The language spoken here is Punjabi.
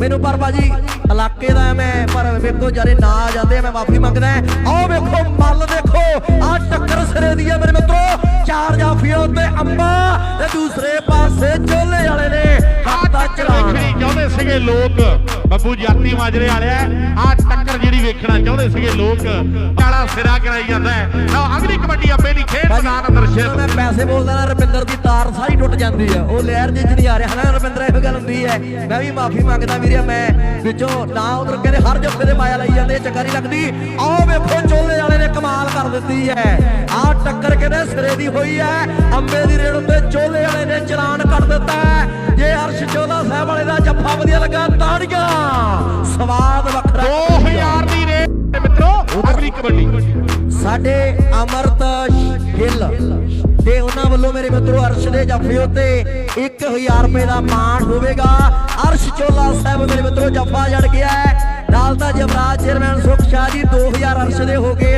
ਮੈਨੂੰ ਪਰ ਬਾਜੀ ਇਲਾਕੇ ਦਾ ਮੈਂ ਪਰ ਵੇਖੋ ਜਾਰੇ ਨਾ ਆ ਜਾਂਦੇ ਆ, ਮੈਂ ਮਾਫੀ ਮੰਗਦਾ ਆਹ ਵੇਖੋ ਮੱਲ ਦੇਖੋ। ਆਹ ਟੱਕਰ ਸਿਰੇ ਦੀ ਹੈ ਮੇਰੇ ਮਿੱਤਰੋ। ਚਾਰ ਜਾਫੀਆਂ ਉੱਤੇ ਅੰਬਾ ਤੇ ਦੂਸਰੇ ਪਾਸੇ ਚੋਲੇ ਵਾਲੇ ਨੇ। ਹੱਥਾ ਟੱਕਰ ਚਲਾਣ ਚਾਹੁੰਦੇ ਸੀਗੇ ਲੋਕ। ਬੱਬੂ ਜਾਤੀ ਮਾਜਰੇ ਵਾਲਿਆ। ਆ ਜਿਹੜੀ ਵੇਖਣਾ ਚਾਹੁੰਦੇ ਸੀਗੇ ਲੋਕ। ਕਾਲਾ ਸਿਰਾ ਕਰਾਈ ਜਾਂਦਾ ਹੈ। ਲਓ ਅਗਲੀ ਕਬੱਡੀ ਆਪੇ ਦੀ ਖੇਡ ਮੈਦਾਨ ਅੰਦਰ ਸ਼ਿਰ। ਮੈਂ ਪੈਸੇ ਬੋਲਦਾ ਨਾ ਰੁਪਿੰਦਰ ਦੀ ਤਾਰ ਸਾਰੀ ਟੁੱਟ ਜਾਂਦੀ ਆ। ਉਹ ਲਹਿਰ ਜਿ ਨਹੀਂ ਆ ਰਿਹਾ ਹਨਾ ਰੁਪਿੰਦਰ ਇਹੋ ਗੱਲ ਹੁੰਦੀ ਹੈ ਮੈਂ ਵੀ ਮਾਫੀ ਮੰਗਦਾ ਵੀਰੇ ਮੈਂ ਵਿੱਚੋਂ ਨਾ ਉਧਰ ਕਹਿੰਦੇ ਹਰ ਜੱਫੇ ਦੇ ਮਾਇਆ ਲਈ ਜਾਂਦੇ ਚੰਗਾ ਨਹੀਂ ਲੱਗਦੀ। ਆਹ ਵੇਖੋ ਚੋਲੇ ਵਾਲੇ ਨੇ ਕਮਾਲ ਕਰ ਦਿੱਤੀ ਹੈ। ਆਹ ਟੱਕਰ ਕਹਿੰਦੇ ਸਿਰੇ ਦੀ ਹੋਈ ਹੈ। ਅੰਬੇ ਦੀ ਰੇੜ ਉੱਤੇ ਚੋਲੇ ਵਾਲੇ ਨੇ ਚਲਾਨ ਕੱਟ ਦਿੱਤਾ ਹੈ। ਜੇ ਅਰਸ਼ ਚੋਲਾ ਸਾਹਿਬ ਵਾਲੇ ਦਾ ਜੱਫਾ ਵਧੀਆ ਲੱਗਾ ਤਾੜੀਆਂ। ਸਵਾਦ ਕਬੱਡੀ। ਸਾਡੇ ਅਮਰਤ ਗਿੱਲ ਤੇ ਉਹਨਾਂ ਵੱਲੋਂ ਮੇਰੇ ਮਿੱਤਰੋ ਅਰਸ਼ ਦੇ ਜੱਫੇ ਉੱਤੇ 1000 ਰੁਪਏ ਦਾ ਮਾਣ ਹੋਵੇਗਾ। ਅਰਸ਼ ਚੋਲਾ ਸਾਹਿਬ ਮੇਰੇ ਮਿੱਤਰੋ ਜੱਫਾ ਜੜ ਗਿਆ ਹੈ। ਨਾਲ ਤਾਂ ਜਮਰਾਜ ਚੇਅਰਮੈਨ ਸੁਖ ਸ਼ਾਹ ਜੀ 2000 ਅਰਸ਼ ਦੇ ਹੋ ਗਏ।